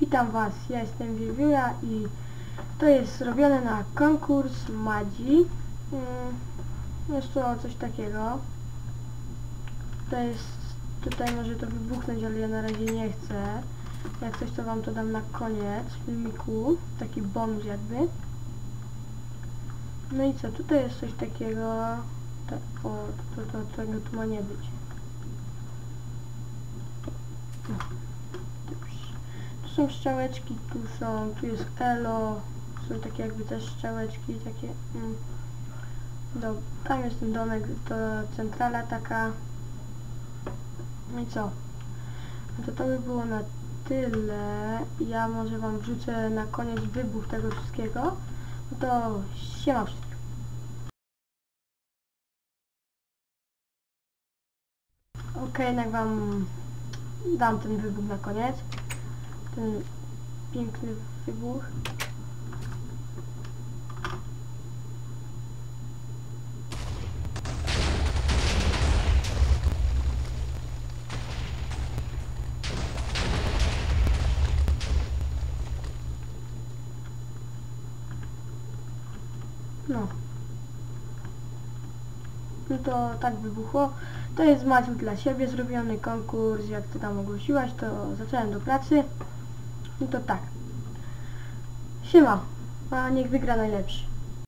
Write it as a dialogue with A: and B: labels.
A: Witam Was, ja jestem Wiewióra i to jest zrobione na konkurs Madzi. Mm, Jest to coś takiego. To jest, tutaj może to wybuchnąć, ale ja na razie nie chcę. Jak coś to Wam to dam na koniec filmiku, taki bonus jakby. No i co, tutaj jest coś takiego, ta, o, to, to, tego tu ma nie być. No. Dobrze. Tu są strzałeczki, tu są, tu jest elo, są takie jakby też strzałeczki, takie, mm. Do, tam jest ten domek, to centrala taka. No i co? No to to by było na tyle. Ja może wam wrzucę na koniec wybuch tego wszystkiego. No to siema wszystkim. Okej, jednak wam dam ten wybuch na koniec. Ten piękny wybuch. No. No to tak wybuchło. To jest Maciu dla siebie zrobiony konkurs, jak ty tam ogłosiłaś, to zacząłem do pracy. No to tak. Siema, a niech wygra najlepszy.